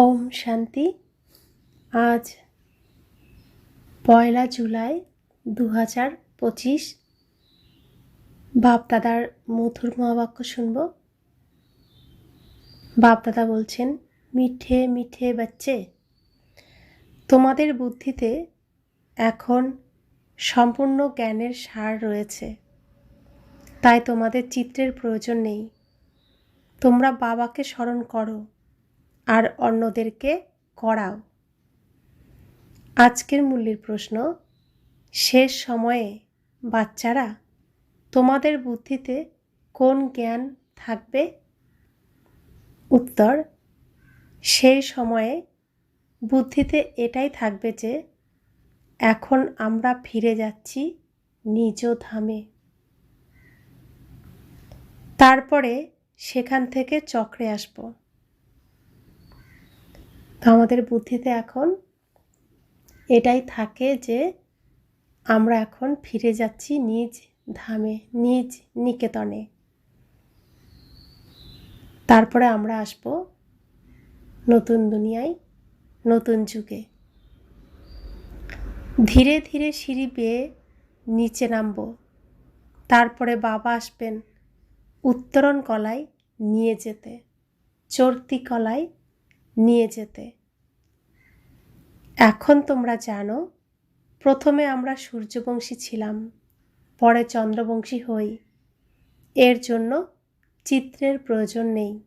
ওম শান্তি। আজ পয়লা জুলাই দু হাজার পঁচিশ বাপদাদার মধুর মহাবাক্য শুনব। বাপদাদা বলছেন, মিঠে মিঠে বাচ্চে, তোমাদের বুদ্ধিতে এখন সম্পূর্ণ জ্ঞানের সার রয়েছে। তাই তোমাদের চিত্রের প্রয়োজন নেই। তোমরা বাবাকে স্মরণ করো। আর অন্যদেরকে করাও। আজকের মূল্যের প্রশ্ন, শেষ সময়ে বাচ্চারা তোমাদের বুদ্ধিতে কোন জ্ঞান থাকবে? উত্তর সেই সময়ে বুদ্ধিতে এটাই থাকবে যে এখন আমরা ফিরে যাচ্ছি নিজ ধামে। তারপরে সেখান থেকে চক্রে আসব। তো আমাদের বুদ্ধিতে এখন এটাই থাকে যে আমরা এখন ফিরে যাচ্ছি নিজ ধামে, নিজ নিকেতনে। তারপরে আমরা আসব নতুন দুনিয়ায়, নতুন যুগে। ধীরে ধীরে সিঁড়ি বেয়ে নিচে নামব। তারপরে বাবা আসবেন উত্তরণ কলায় নিয়ে যেতে, চর্তি কলায় নিয়ে যেতে। এখন তোমরা জানো, প্রথমে আমরা সূর্যবংশী ছিলাম, পরে চন্দ্রবংশী হই। এর জন্য চিত্রের প্রয়োজন নেই।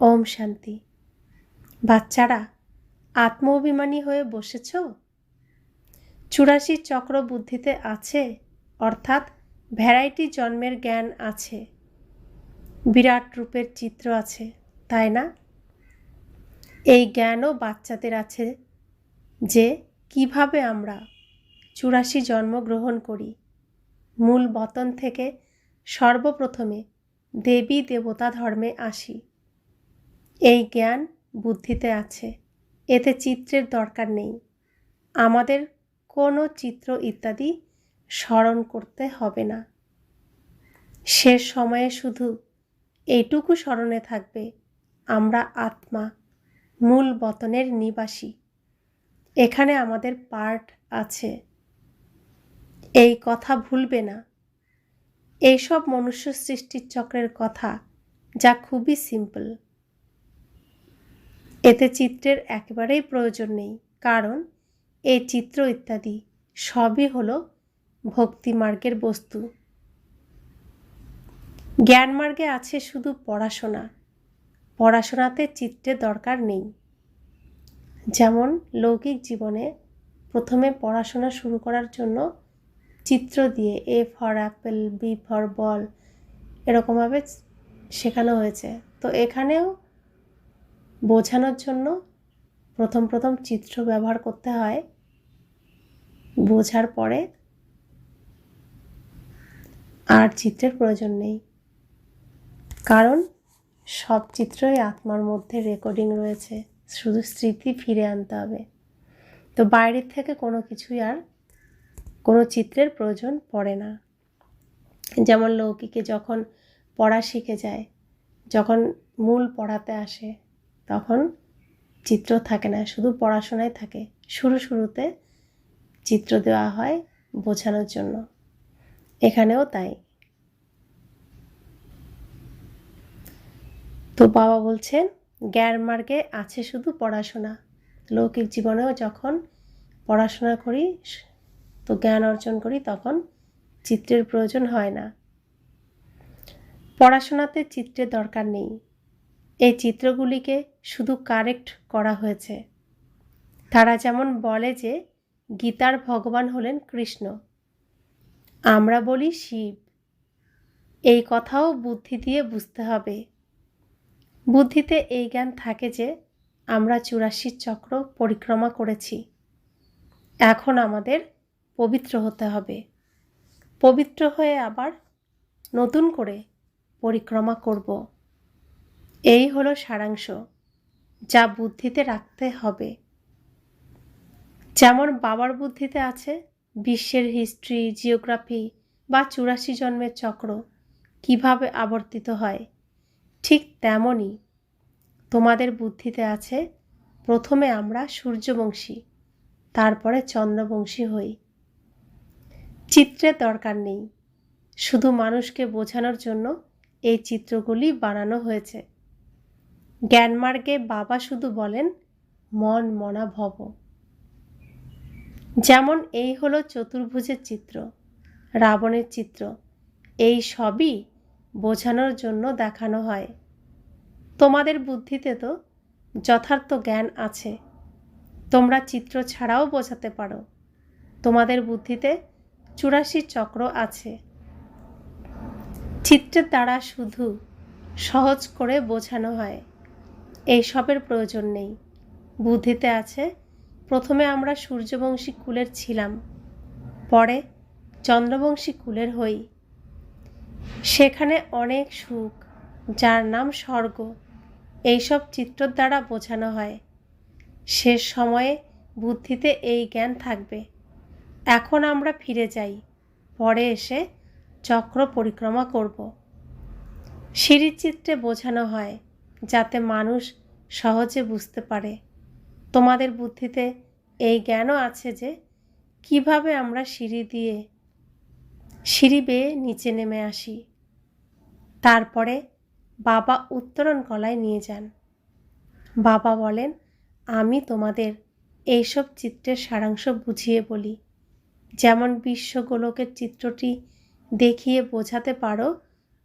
ওম শান্তি। বাচ্চারা আত্ম অভিমানী হয়ে বসেছ? চুরাশি চক্র বুদ্ধিতে আছে, অর্থাৎ ভ্যারাইটি জন্মের জ্ঞান আছে। বিরাট রূপের চিত্র আছে, তাই না? এই জ্ঞানও বাচ্চাদের আছে যে কীভাবে আমরা চুরাশি জন্মগ্রহণ করি। মূল বতন থেকে সর্বপ্রথমে দেবী দেবতা ধর্মে আসি। এই জ্ঞান বুদ্ধিতে আছে, এতে চিত্রের দরকার নেই। আমাদের কোনো চিত্র ইত্যাদি স্মরণ করতে হবে না। শেষ সময়ে শুধু এইটুকু স্মরণে থাকবে, আমরা আত্মা মূল বতনের নিবাসী। এখানে আমাদের পার্ট আছে। এই কথা ভুলবে না। এইসব মনুষ্য সৃষ্টির চক্রের কথা, যা খুবই সিম্পল। এতে চিত্রের একেবারেই প্রয়োজন নেই, কারণ এই চিত্র ইত্যাদি সবই হলো ভক্তিমার্গের বস্তু। জ্ঞান মার্গে আছে শুধু পড়াশোনা। পড়াশোনাতে চিত্রের দরকার নেই। যেমন লৌকিক জীবনে প্রথমে পড়াশোনা শুরু করার জন্য চিত্র দিয়ে A for apple, B for ball এরকমভাবে শেখানো হয়েছে। তো এখানেও বোঝানোর জন্য প্রথম প্রথম চিত্র ব্যবহার করতে হয়। বোঝার পরে আর চিত্রের প্রয়োজন নেই। কারণ সব চিত্রই আত্মার মধ্যে রেকর্ডিং রয়েছে। শুধু স্মৃতি ফিরে আনতে হবে। তো বাইরের থেকে কোনো কিছুই আর কোনো চিত্রের প্রয়োজন পড়ে না। যেমন লৌকিকে যখন পড়া শিখে যায়, যখন মূল পড়াতে আসে, তখন চিত্র থাকে না, শুধু পড়াশোনায় থাকে। শুরু শুরুতে চিত্র দেওয়া হয় বোঝানোর জন্য। এখানেও তাই। তো বাবা বলছেন, জ্ঞান মার্গে আছে শুধু পড়াশোনা। লৌকিক জীবনেও যখন পড়াশোনা করি, তো জ্ঞান অর্জন করি, তখন চিত্রের প্রয়োজন হয় না। পড়াশোনাতে চিত্রের দরকার নেই। এই চিত্রগুলিকে শুধু কারেক্ট করা হয়েছে। তারা যেমন বলে যে, গীতার ভগবান হলেন কৃষ্ণ। আমরা বলি শিব। এই কথাও বুদ্ধি দিয়ে বুঝতে হবে। বুদ্ধিতে এই জ্ঞান থাকে যে, আমরা চুরাশি চক্র পরিক্রমা করেছি। এখন আমাদের পবিত্র হতে হবে। পবিত্র হয়ে আবার নতুন করে পরিক্রমা করব। এই হলো সারাংশ যা বুদ্ধিতে রাখতে হবে। যেমন বাবার বুদ্ধিতে আছে বিশ্বের হিস্ট্রি জিওগ্রাফি বা চুরাশি জন্মের চক্র কীভাবে আবর্তিত হয় ঠিক তেমনই তোমাদের বুদ্ধিতে আছে, প্রথমে আমরা সূর্যবংশী, তারপরে চন্দ্রবংশী হই। চিত্রের দরকার নেই, শুধু মানুষকে বোঝানোর জন্য এই চিত্রগুলি বানানো হয়েছে। জ্ঞানমার্গে বাবা শুধু বলেন, মন মনা ভব যেমন এই হলো চতুর্ভুজের চিত্র, রাবণের চিত্র, এই সবই বোঝানোর জন্য দেখানো হয়। তোমাদের বুদ্ধিতে তো যথার্থ জ্ঞান আছে। তোমরা চিত্র ছাড়াও বোঝাতে পারো। তোমাদের বুদ্ধিতে চুরাশি চক্র আছে। চিত্রের দ্বারা শুধু সহজ করে বোঝানো হয়। এই সবের প্রয়োজন নেই। বুদ্ধিতে আছে, প্রথমে আমরা সূর্যবংশী কুলের ছিলাম। পরে চন্দ্রবংশী কুলের হই। সেখানে অনেক সুখ, যার নাম স্বর্গ। এইসব চিত্রর দ্বারা বোঝানো হয়। শেষ সময়ে বুদ্ধিতে এই জ্ঞান থাকবে। এখন আমরা ফিরে যাই। পরে এসে চক্র পরিক্রমা করব। সিঁড়ির চিত্রে বোঝানো হয়, যাতে মানুষ সহজে বুঝতে পারে, তোমাদের বুদ্ধিতে এই জ্ঞানও আছে যে, কীভাবে আমরা সিঁড়ি দিয়ে সিঁড়ি বেয়ে নিচে নেমে আসি। তারপরে বাবা উত্তরণ কলায় নিয়ে যান। বাবা বলেন, আমি তোমাদের এইসব চিত্রের সারাংশ বুঝিয়ে বলি। যেমন বিশ্বগোলকের চিত্রটি দেখিয়ে বোঝাতে পারো,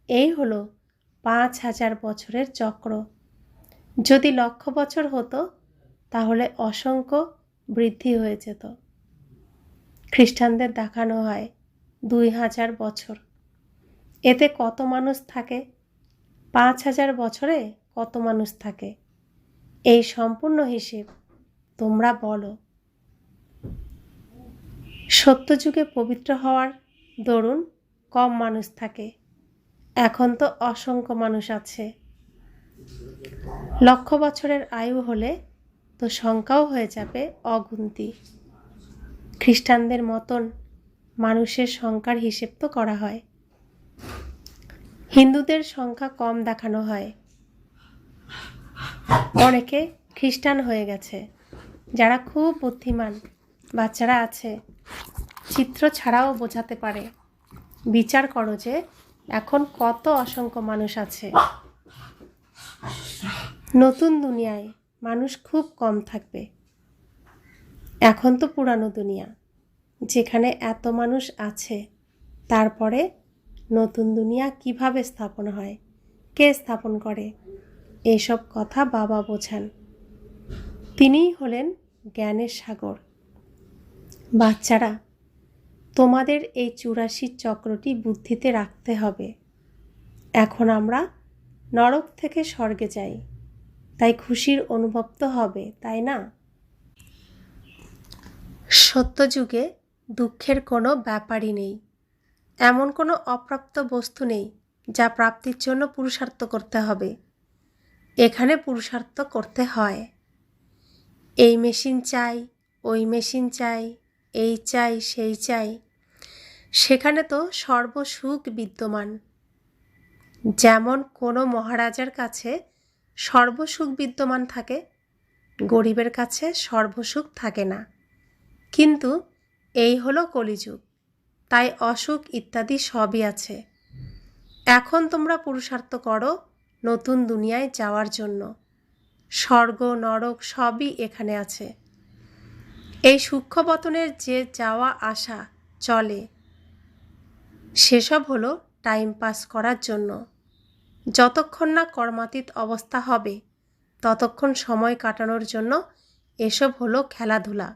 এই হলো পাঁচ হাজার বছরের চক্র। যদি লক্ষ বছর হতো, তাহলে অসংখ্য বৃদ্ধি হয়ে যেত। খ্রিস্টানদের দেখানো হয় দুই হাজার বছর। এতে কত মানুষ থাকে? পাঁচ হাজার বছরে কত মানুষ থাকে? এই সম্পূর্ণ হিসেব তোমরা বলো। সত্যযুগে পবিত্র হওয়ার দরুন কম মানুষ থাকে। এখন তো অসংখ্য মানুষ আছে। লক্ষ বছরের আয়ু হলে তো সংখ্যাও হয়ে যাবে অগুন্তি। খ্রিস্টানদের মতন মানুষের সংখ্যার হিসেব তো করা হয়। হিন্দুদের সংখ্যা কম দেখানো হয়। অনেকে খ্রিস্টান হয়ে গেছে, যারা খুব বুদ্ধিমান, বাচ্চারা আছে। চিত্র ছাড়াও বোঝাতে পারে। বিচার করো যে এখন কত অসংখ্য মানুষ আছে। নতুন দুনিয়ায় মানুষ খুব কম থাকবে। এখন তো পুরানো দুনিয়া। যেখানে এত মানুষ আছে, তারপরে নতুন দুনিয়া কীভাবে স্থাপন হয়, কে স্থাপন করে, এসব কথা বাবা বোঝান। তিনিই হলেন জ্ঞানের সাগর। বাচ্চারা, তোমাদের এই চুরাশি চক্রটি বুদ্ধিতে রাখতে হবে। এখন আমরা নরক থেকে স্বর্গে যাই। তাই খুশির অনুভব তো হবে, তাই না? সত্যযুগে দুঃখের কোনো ব্যাপারই নেই। এমন কোনো অপ্রাপ্ত বস্তু নেই যা প্রাপ্তির জন্য পুরুষার্থ করতে হবে। এখানে পুরুষার্থ করতে হয়। এই মেশিন চাই, ওই মেশিন চাই, এই চাই, সেই চাই। সেখানে তো সর্বসুখ বিদ্যমান। যেমন কোনো মহারাজার কাছে সর্বসুখ বিদ্যমান থাকে, গরিবের কাছে সর্বসুখ থাকে না। কিন্তু এই হলো কলিযুগ। তাই অসুখ ইত্যাদি সবই আছে। এখন তোমরা পুরুষার্থ করো নতুন দুনিয়ায় যাওয়ার জন্য। স্বর্গ, নরক সবই এখানে আছে। এই সূক্ষ্মপতনের যে যাওয়া আসা চলে, সেসব হলো টাইম পাস করার জন্য। যতক্ষণ না কর্মাতীত অবস্থা হবে, ততক্ষণ সময় কাটানোর জন্য এসব হলো খেলাধুলা।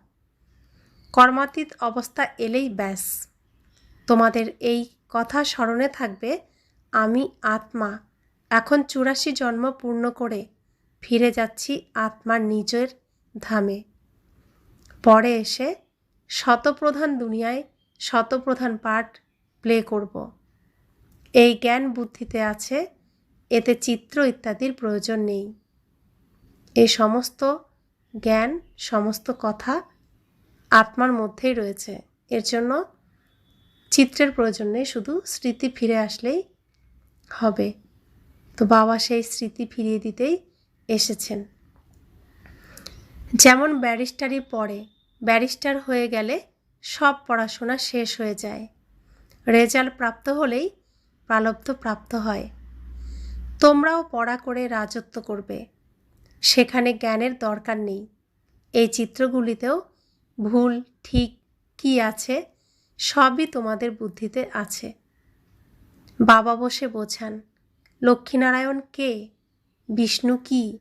কর্মাতীত অবস্থা এলেই ব্যাস। তোমাদের এই কথা স্মরণে থাকবে, আমি আত্মা। এখন চুরাশি জন্ম পূর্ণ করে ফিরে যাচ্ছি আত্মার নিজের ধামে। পরে এসে শতপ্রধান দুনিয়ায় শতপ্রধান পাঠ প্লে করব। এই জ্ঞান বুদ্ধিতে আছে, এতে চিত্র ইত্যাদির প্রয়োজন নেই। এই সমস্ত জ্ঞান, সমস্ত কথা আত্মার মধ্যেই রয়েছে। এর জন্য চিত্রের প্রয়োজন নেই, শুধু স্মৃতি ফিরে আসলেই হবে। তো বাবা সেই স্মৃতি ফিরিয়ে দিতেই এসেছেন। যেমন ব্যারিস্টারি পড়ে, ব্যারিস্টার হয়ে গেলে সব পড়াশোনা শেষ হয়ে যায়। রেজাল্ট প্রাপ্ত হলেই প্রালব্ধ প্রাপ্ত হয়। তোমরাও পড়া করে রাজত্ব করবে। সেখানে জ্ঞানের দরকার নেই। এই চিত্রগুলিতেও ভুল ঠিক কি আছে? সবই তোমাদের বুদ্ধিতে আছে। বাবা বসে বোঝান, লক্ষ্মীনারায়ণ কে? বিষ্ণু কি?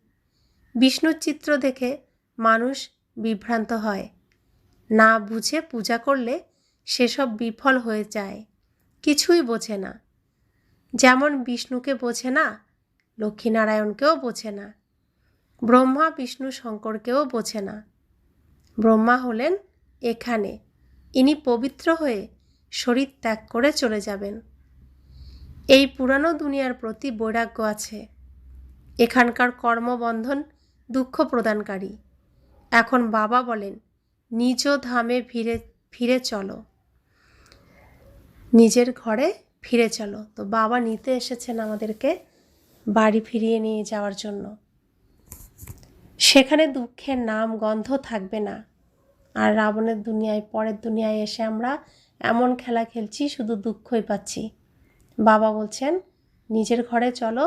বিষ্ণুর চিত্র দেখে মানুষ বিভ্রান্ত হয়। না বুঝে পূজা করলে সেসব বিফল হয়ে যায়। কিছুই বোঝে না। যেমন বিষ্ণুকে বোঝে না, লক্ষ্মীনারায়ণকেও বোঝে না। ব্রহ্মা, বিষ্ণু, শঙ্করকেও বোঝে না। ব্রহ্মা হলেন এখানে। ইনি পবিত্র হয়ে শরীর ত্যাগ করে চলে যাবেন। এই পুরানো দুনিয়ার প্রতি বৈরাগ্য আছে। এখানকার কর্মবন্ধন দুঃখ প্রদানকারী। এখন বাবা বলেন, নিজ ধামে ফিরে ফিরে চলো। নিজের ঘরে ফিরে চলো। তো বাবা নিতে এসেছেন আমাদেরকে বাড়ি ফিরিয়ে নিয়ে যাওয়ার জন্য। সেখানে দুঃখের নাম গন্ধ থাকবে না। আর রাবণের দুনিয়ায়, পরের দুনিয়ায় এসে আমরা এমন খেলা খেলছি, শুধু দুঃখই পাচ্ছি। বাবা বলছেন, নিজের ঘরে চলো,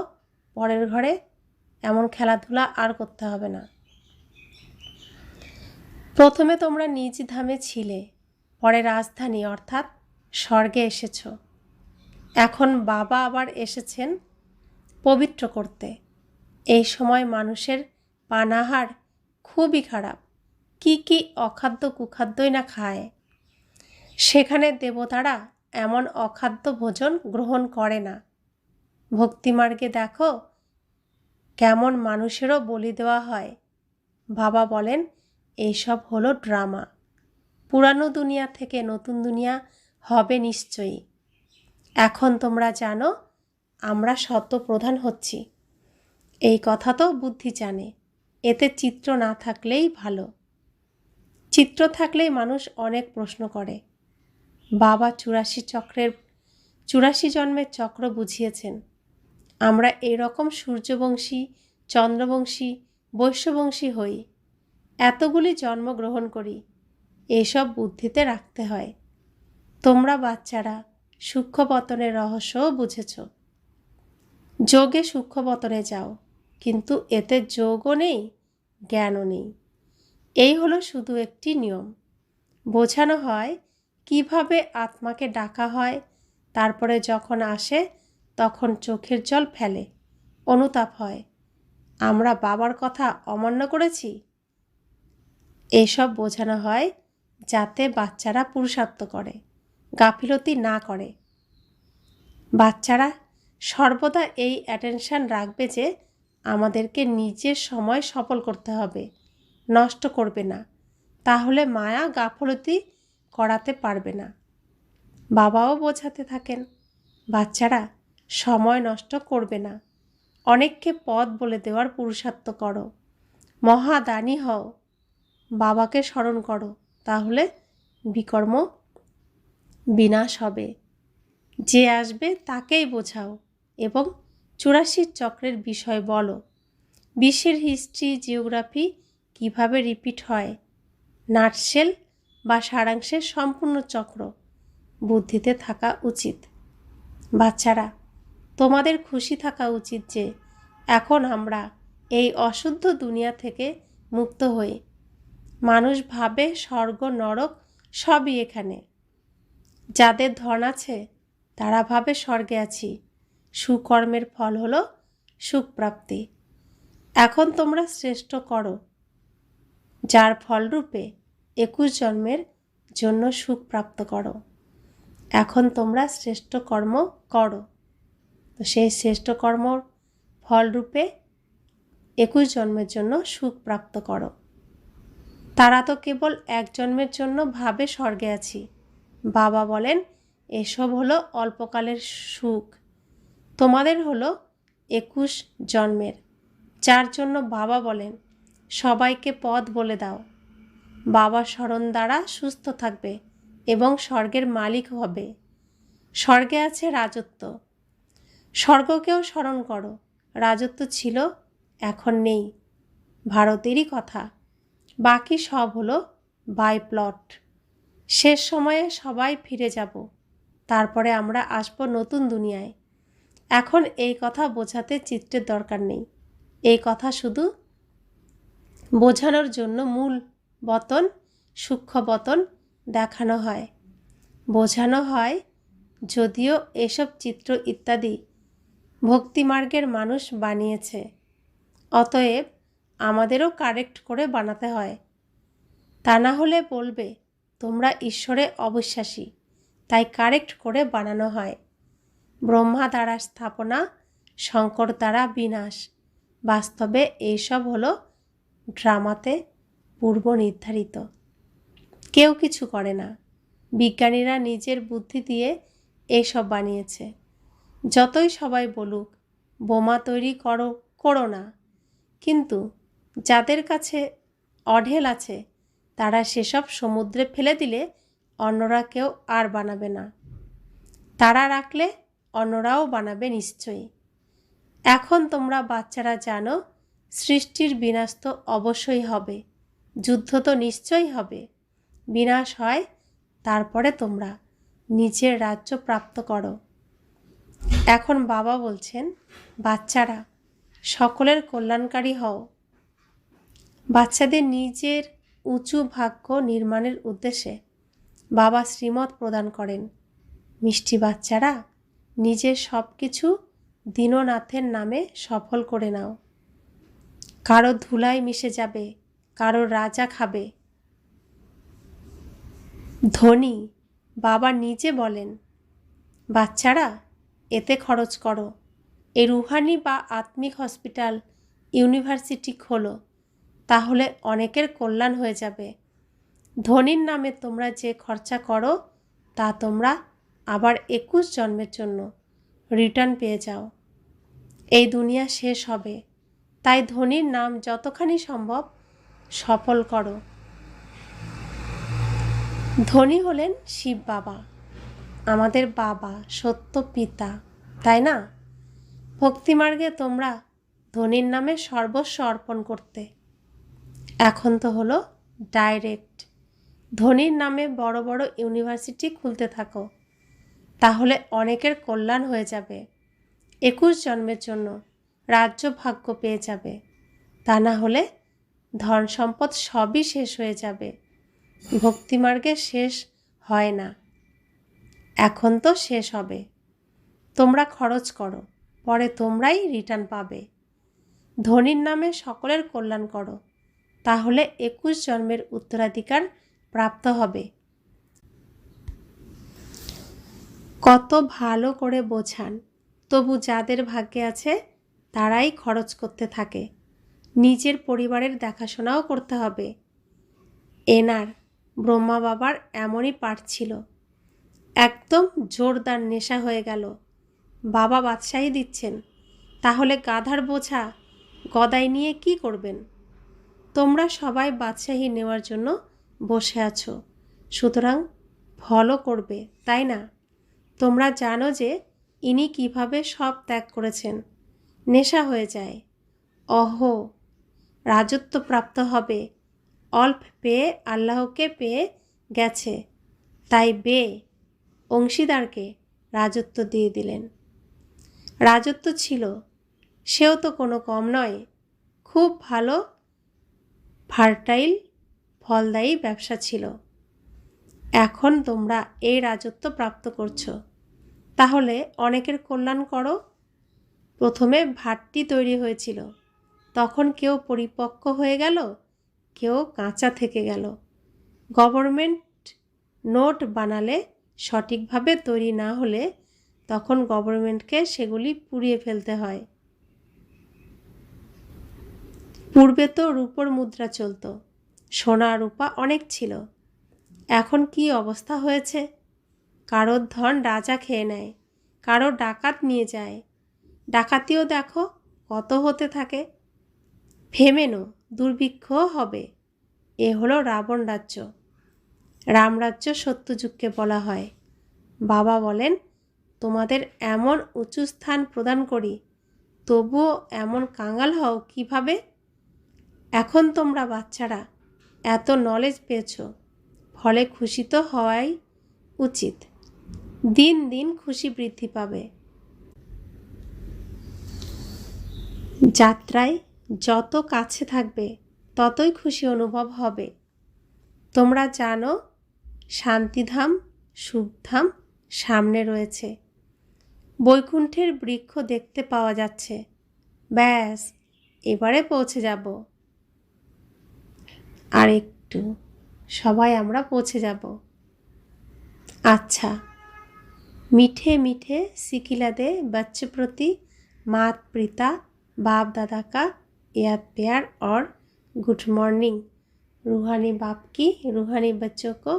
পরের ঘরে এমন খেলাধুলা আর করতে হবে না। প্রথমে তোমরা নিজ ধামে ছিলে, পরে রাজধানী অর্থাৎ স্বর্গে এসেছ। এখন বাবা আবার এসেছেন পবিত্র করতে। এই সময় মানুষের পানাহার খুবই খারাপ। কি কি অখাদ্য কুখাদ্যই না খায়? সেখানে দেবতারা এমন অখাদ্য ভোজন গ্রহণ করে না। ভক্তিমার্গে দেখো, কেমন মানুষেরও বলি দেওয়া হয়। বাবা বলেন, এইসব হলো ড্রামা। পুরানো দুনিয়া থেকে নতুন দুনিয়া হবে নিশ্চয়ই। এখন তোমরা জানো, আমরা সত্য প্রধান হচ্ছি। এই কথা তো বুদ্ধি জানে। এতে চিত্র না থাকলেই ভালো। চিত্র থাকলেই মানুষ অনেক প্রশ্ন করে। বাবা চুরাশি চক্রের, চুরাশি জন্মের চক্র বুঝিয়েছেন। আমরা এরকম সূর্যবংশী, চন্দ্রবংশী, বৈশ্যবংশী হই। এতগুলি জন্মগ্রহণ করি। এসব বুদ্ধিতে রাখতে হয়। তোমরা বাচ্চারা সূক্ষ্মপতনের রহস্যও বুঝেছ। যোগে সূক্ষ্মপতনে যাও, কিন্তু এতে যোগও নেই, জ্ঞানও নেই। এই হলো শুধু একটি নিয়ম। বোঝানো হয় কীভাবে আত্মাকে ডাকা হয়, তারপরে যখন আসে তখন চোখের জল ফেলে, অনুতাপ হয়। আমরা বাবার কথা অমান্য করেছি? এসব বোঝানো হয় যাতে বাচ্চারা পুরুষার্থ করে, গাফিলতি না করে। বাচ্চারা সর্বদা এই অ্যাটেনশান রাখবে যে আমাদেরকে নিজের সময় সফল করতে হবে। নষ্ট করবে না। তাহলে মায়া গাফলতি করাতে পারবে না। বাবাও বোঝাতে থাকেন, বাচ্চারা সময় নষ্ট করবে না। অনেককে পথ বলে দেওয়ার পুরুষার্থ করো। মহাদানি হও, বাবাকে স্মরণ করো, তাহলে বিকর্ম বিনাশ হবে। যে আসবে তাকেই বোঝাও এবং চুরাশির চক্রের বিষয় বলো। বিশ্বের হিস্ট্রি জিওগ্রাফি কীভাবে রিপিট হয়? নাটসেল বা সারাংশের সম্পূর্ণ চক্র বুদ্ধিতে থাকা উচিত। বাচ্চারা, তোমাদের খুশি থাকা উচিত যে এখন আমরা এই অশুদ্ধ দুনিয়া থেকে মুক্ত হই। মানুষ ভাবে স্বর্গ, নরক সবই এখানে। যাদের ধন আছে, তারা ভাবে স্বর্গে আছি। সুকর্মের ফল হলো সুখপ্রাপ্তি এখন তোমরা শ্রেষ্ঠ করো। যার ফলরূপে একুশ জন্মের জন্য সুখ প্রাপ্ত করো। এখন তোমরা শ্রেষ্ঠ কর্ম করো। তো সেই শ্রেষ্ঠ কর্মর ফলরূপে একুশ জন্মের জন্য সুখ প্রাপ্ত করো। তারা তো কেবল এক জন্মের জন্য ভাবে স্বর্গে আছি। বাবা বলেন, এসব হলো অল্পকালের সুখ। তোমাদের হলো একুশ জন্মের। যার জন্য বাবা বলেন সবাইকে পথ বলে দাও। বাবা স্মরণ দ্বারা সুস্থ থাকবে এবং স্বর্গের মালিক হবে। স্বর্গে আছে রাজত্ব। স্বর্গকেও স্মরণ করো। রাজত্ব ছিল, এখন নেই। ভারতেরই কথা। বাকি সব হলো বাই প্লট। শেষ সময়ে সবাই ফিরে যাব। তারপরে আমরা আসব নতুন দুনিয়ায়। এখন এই কথা বোঝাতে চিত্রের দরকার নেই। এই কথা শুধু বোঝানোর জন্য মূল বতন, সূক্ষ্ম বতন দেখানো হয়। বোঝানো হয়, যদিও এসব চিত্র ইত্যাদি ভক্তিমার্গের মানুষ বানিয়েছে, অতএব আমাদেরও কারেক্ট করে বানাতে হয়। তা না হলে বলবে, তোমরা ঈশ্বরে অবিশ্বাসী, তাই কারেক্ট করে বানানো হয়। ব্রহ্মা দ্বারা স্থাপনা, শঙ্কর দ্বারা বিনাশ। বাস্তবে এইসব হলো ড্রামাতে পূর্ব নির্ধারিত। কেউ কিছু করে না। বিজ্ঞানীরা নিজের বুদ্ধি দিয়ে এইসব বানিয়েছে। যতই সবাই বলুক, বোমা তৈরি করো করো না। কিন্তু যাদের কাছে অঢেল আছে, তারা সেসব সমুদ্রে ফেলে দিলে অন্যরা কেউ আর বানাবে না। তারা রাখলে অন্যরাও বানাবে নিশ্চয়ই। এখন তোমরা বাচ্চারা জানো সৃষ্টির বিনাশ তো অবশ্যই হবে, যুদ্ধ তো নিশ্চয়ই হবে। বিনাশ হয়, তারপরে তোমরা নিজের রাজ্য প্রাপ্ত করো। এখন বাবা বলছেন, বাচ্চারা, সকলের কল্যাণকারী হও। বাচ্চাদের নিজের উঁচু ভাগ্য নির্মাণের উদ্দেশ্যে বাবা শ্রীমত প্রদান করেন। মিষ্টি বাচ্চারা, নিজের সব কিছু দীননাথের নামে সফল করে নাও। কারও ধুলায় মিশে যাবে, কারও রাজা খাবে। ধনী বাবা নিজে বলেন, বাচ্চারা, এতে খরচ করো। এ রুহানি বা আত্মিক হসপিটাল ইউনিভার্সিটি খোলো, তাহলে অনেকের কল্যাণ হয়ে যাবে। ধনীর নামে তোমরা যে খরচা করো, তা তোমরা আবার একুশ জন্মের জন্য রিটার্ন পেয়ে যাও। এই দুনিয়া শেষ হবে। তাই ধনীর নাম যতখানি সম্ভব সফল করো। ধনী হলেন শিব বাবা, আমাদের বাবা, সত্য পিতা, তাই না? ভক্তিমার্গে তোমরা ধনীর নামে সর্বস্ব অর্পণ করতে। এখন তো হলো ডাইরেক্ট। ধনীর নামে বড় বড় ইউনিভার্সিটি খুলতে থাকো, তাহলে অনেকের কল্যাণ হয়ে যাবে। একুশ জন্মের জন্য রাজ্য ভাগ্য পেয়ে যাবে। তা না হলে ধন সম্পদ সবই শেষ হয়ে যাবে। ভক্তিমার্গে শেষ হয় না। এখন তো শেষ হবে। তোমরা খরচ করো, পরে তোমরাই রিটার্ন পাবে। ধনীর নামে সকলের কল্যাণ করো। তাহলে একুশ জন্মের উত্তরাধিকার প্রাপ্ত হবে। কত ভালো করে বোঝান। তবু যাদের ভাগ্যে আছে তারাই খরচ করতে থাকে। নিজের পরিবারের দেখাশোনাও করতে হবে। এনার ব্রহ্মা বাবার এমনই পাঠ ছিল। একদম জোরদার নেশা হয়ে গেল। বাবা বাদশাহী দিচ্ছেন, তাহলে গাধার বোঝা গদাই নিয়ে কি করবেন? তোমরা সবাই বাদশাহী নেওয়ার জন্য বসে আছো। সুতরাং ফলো করবে, তাই না? তোমরা জানো যে ইনি কীভাবে সব ত্যাগ করেছেন। নেশা হয়ে যায়। অহ, রাজত্ব প্রাপ্ত হবে। অল্প পেয়ে আল্লাহকে পেয়ে গেছে। তাই বে, অংশীদারকে রাজত্ব দিয়ে দিলেন। রাজত্ব ছিল। সেও তো কোনো কম নয়। খুব ভালো ফার্টাইল ফলদায়ী ব্যবসা ছিল। এখন তোমরা এই রাজত্ব প্রাপ্ত করছ। তাহলে অনেকের কল্যাণ করো। প্রথমে ভাটটি তৈরি হয়েছিল। তখন কেউ পরিপক্ক হয়ে গেল, কেউ কাঁচা থেকে গেল। গভর্নমেন্ট নোট বানালে সঠিকভাবে তৈরি না হলে তখন গভর্নমেন্টকে সেগুলি পুড়িয়ে ফেলতে হয়। পূর্বে তো রূপর মুদ্রা চলতো, সোনা রূপা অনেক ছিল। এখন কি অবস্থা হয়েছে? কারোর ধন রাজা খেয়ে নেয়, কারও ডাকাত নিয়ে যায় ডাকাতিও দেখো, কত হতে থাকে। ফেমেনো দুর্ভিক্ষ হবে। এ হলো রাবণ রাজ্য। রামরাজ্য সত্যযুগকে বলা হয়। বাবা বলেন, তোমাদের এমন উঁচু স্থান প্রদান করি, তবুও এমন কাঙাল হও কীভাবে? এখন তোমরা বাচ্চারা, এত নলেজ পেয়েছ, ফলে খুশি তো হওয়াই উচিত। দিন দিন খুশি বৃদ্ধি পাবে। যাত্রায় যত কাছে থাকবে, ততই খুশি অনুভব হবে। তোমরা জানো, শান্তিধাম, সুখধাম সামনে রয়েছে। বৈকুণ্ঠের বৃক্ষ দেখতে পাওয়া যাচ্ছে। ব্যাস, এবারে পৌঁছে যাব। আর একটু সবাই আমরা পৌঁছে যাব। আচ্ছা মিঠে মিঠে সিকিলাদে বাচ্চা প্রতি মাত পিতা बाप दादा का याद प्यार और गुड मॉर्निंग रूहानी बाप की रूहानी बच्चों को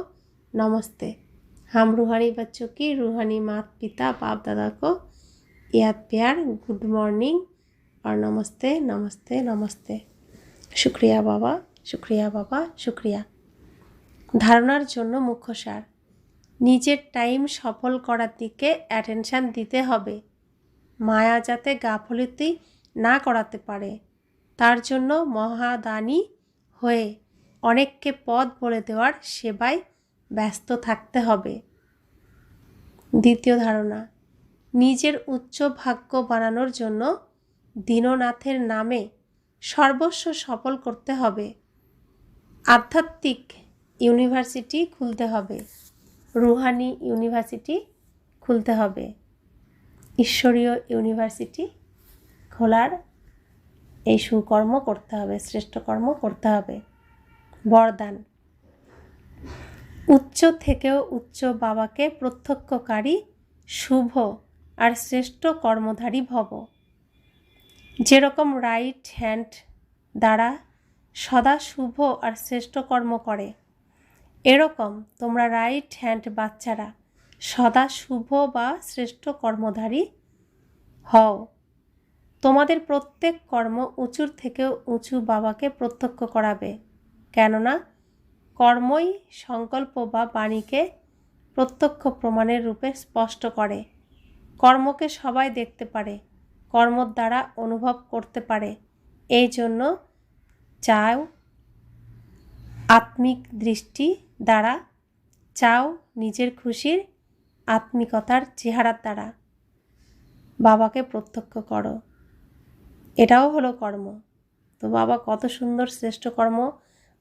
नमस्ते हम रूहानी बच्चों की रूहानी मात पिता बाप दादा को याद प्यार गुड मॉर्निंग और नमस्ते नमस्ते नमस्ते शुक्रिया बाबा शुक्रिया बाबा शुक्रिया ধারণার জন্য মুখ্য সার নিজের টাইম সফল করার দিকে অ্যাটেনশান দিতে হবে মায়া যাতে গাফলতি না করাতে পারে। তার জন্য মহাদানী হয়ে অনেককে পদ বলে দেওয়ার সেবায় ব্যস্ত থাকতে হবে। দ্বিতীয় ধারণা, নিজের উচ্চ ভাগ্য বানানোর জন্য দীননাথের নামে সর্বস্ব সফল করতে হবে। আধ্যাত্মিক ইউনিভার্সিটি খুলতে হবে। রুহানি ইউনিভার্সিটি খুলতে হবে। ঈশ্বরীয় ইউনিভার্সিটি খোলার এই সুকর্ম করতে হবে, শ্রেষ্ঠ কর্ম করতে হবে। বরদান। উচ্চ থেকেও উচ্চ বাবাকে প্রত্যক্ষকারী, শুভ আর শ্রেষ্ঠ কর্মধারী ভব। যেরকম রাইট হ্যান্ড দ্বারা সদা শুভ আর শ্রেষ্ঠ কর্ম করে, এরকম তোমরা রাইট হ্যান্ড বাচ্চারা সদা শুভ বা শ্রেষ্ঠ কর্মধারী হও। তোমাদের প্রত্যেক কর্ম উঁচুর থেকেও উঁচু বাবাকে প্রত্যক্ষ করাবে। কেননা, কর্মই সংকল্প বা বাণীকে প্রত্যক্ষ প্রমাণের রূপে স্পষ্ট করে। কর্মকে সবাই দেখতে পারে কর্মর দ্বারা অনুভব করতে পারে। এই জন্য চাও আত্মিক দৃষ্টি দ্বারা, চাও নিজের খুশির আত্মিকতার চেহারার দ্বারা। বাবাকে প্রত্যক্ষ করো। এটাও হলো কর্ম। তো বাবা, কত সুন্দর শ্রেষ্ঠ কর্ম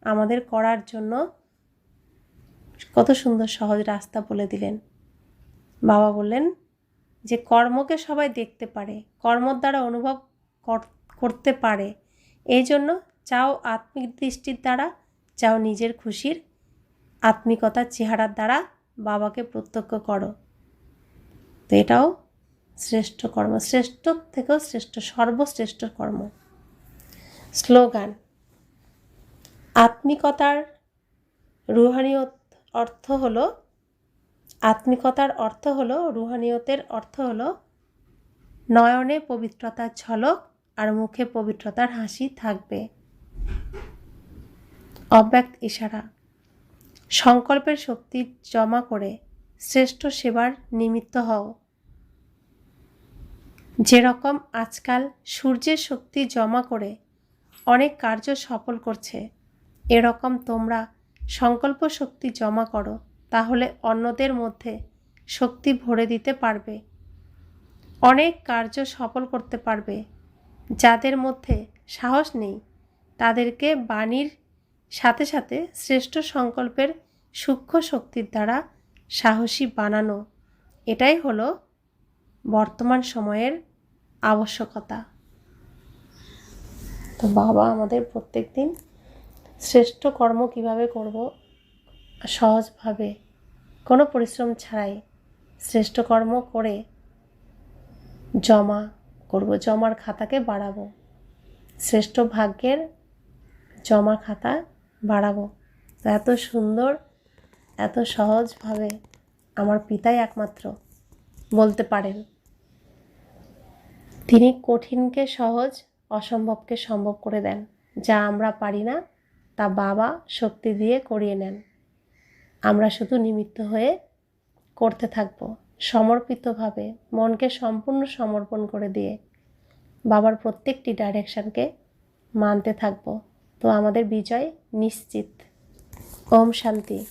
আমাদের করার জন্য কত সুন্দর সহজ রাস্তা বলে দিলেন। বাবা বললেন যে, কর্মকে সবাই দেখতে পারে, কর্মর দ্বারা অনুভব করতে পারে। এই জন্য চাও আত্মিক দৃষ্টির দ্বারা, চাও নিজের খুশির আত্মিকতার চেহারার দ্বারা বাবাকে প্রত্যক্ষ করো। তো এটাও শ্রেষ্ঠ কর্ম, শ্রেষ্ঠ থেকেও শ্রেষ্ঠ, সর্বশ্রেষ্ঠ কর্ম। স্লোগান, আত্মিকতার রুহানিয়ত অর্থ হলো, আত্মিকতার অর্থ হলো, রুহানিয়তের অর্থ হলো নয়নে পবিত্রতার ঝলক আর মুখে পবিত্রতার হাসি থাকবে। অব্যক্ত ইশারা, সংকল্পের শক্তি জমা করে শ্রেষ্ঠ সেবার নিমিত্ত হও। যেরকম আজকাল সূর্যের শক্তি জমা করে অনেক কার্য সফল করছে, এরকম তোমরা সংকল্প শক্তি জমা করো, তাহলে অন্যদের মধ্যে শক্তি ভরে দিতে পারবে। অনেক কার্য সফল করতে পারবে। যাদের মধ্যে সাহস নেই, তাদেরকে বাণীর সাথে সাথে শ্রেষ্ঠ সংকল্পের সূক্ষ্ম শক্তির দ্বারা সাহসী বানানো। এটাই হলো বর্তমান সময়ের আবশ্যকতা। তো বাবা আমাদের প্রত্যেক দিন শ্রেষ্ঠ কর্ম কীভাবে করব সহজভাবে, কোনো পরিশ্রম ছাড়াই শ্রেষ্ঠ কর্ম করে জমা করব, জমার খাতাকে বাড়াবো। শ্রেষ্ঠ ভাগ্যের জমা খাতা বাড়াবো। এত সুন্দর, এত সহজভাবে আমার পিতাই একমাত্র বলতে পারেন। তিনি কঠিনকে সহজ, অসম্ভবকে সম্ভব করে দেন, যা আমরা পারি না, তা বাবা শক্তি দিয়ে করিয়ে নেন। আমরা শুধু নিমিত্ত হয়ে করতে থাকব, সমর্পিতভাবে, মনকে সম্পূর্ণ সমর্পণ করে দিয়ে। বাবার প্রত্যেকটি ডাইরেকশানকে মানতে থাকব, তো আমাদের বিজয় নিশ্চিত। ওম শান্তি।